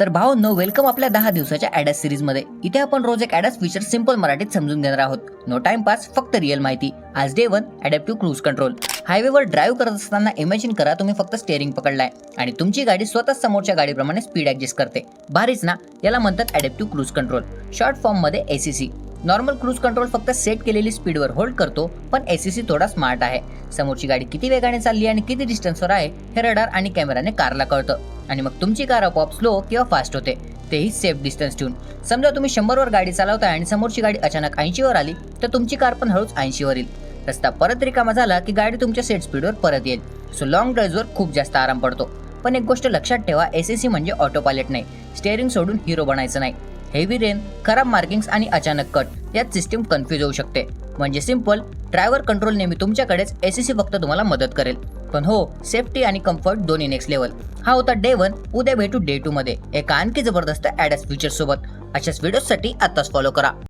तर भाव no welcome आपल्या दहा दिवसाच्या ॲडॅस सिरीजमध्ये इथे आपण रोज एक ॲडॅस फीचर सिंपल मराठीत समजून घेणार आहोत. नो टाइम पास फक्त रिअल माहिती. आज day one adaptive cruise control हायवेवर ड्राईव्ह करत असताना इमॅजिन करा तुम्ही फक्त स्टेअरिंग पकडलाय. आणि तुमची गाडी स्वतः समोरच्या गाडीप्रमाणे स्पीड ॲडजस्ट करते. भारीच ना? याला म्हणतात ॲडॅप्टिव्ह क्रूज कंट्रोल शॉर्ट फॉर्ममध्ये एसीसी नॉर्मल क्रूज कंट्रोल फक्त सेट केलेली स्पीडवर होल्ड करतो पण एसीसी थोडा स्मार्ट आहे. समोरची गाडी किती वेगाने चालली आणि किती डिस्टन्सवर आहे हे रडार आणि कॅमेराने कारला कळतं. आणि मग तुमची कार आपोआप स्लो किंवा फास्ट होते. तेही सेफ डिस्टन्स ठेवून. समजा तुम्ही शंभरवर गाडी चालवताय आणि समोरची गाडी अचानक ऐंशीवर आली तर तुमची कार पण हळूच ऐंशीवर येईल. रस्ता परत रिकामा झाला की गाडी तुमच्या सेट स्पीडवर परत येईल. सो लॉंग ड्राईव्हवर खूप जास्त आराम पडतो. पण एक गोष्ट लक्षात ठेवा एस सी म्हणजे ऑटो पायलट नाही. स्टेअरिंग सोडून हिरो बनायचं नाही. हेवी रेन खराब मार्किंग्स आणि अचानक कट यात सिस्टीम कन्फ्यूज होऊ शकते. म्हणजे सिंपल ड्रायव्हर कंट्रोल नेहमी तुमच्याकडेच एसीसी फक्त तुम्हाला मदत करेल. पण हो सेफ्टी आणि कम्फर्ट दोन्ही नेक्स्ट लेवल हा होता डे वन उद्या भेटू डे टू मध्ये. एका आणखी जबरदस्त ऍडस फीचर सोबत. अशाच व्हिडिओसाठी आताच फॉलो करा.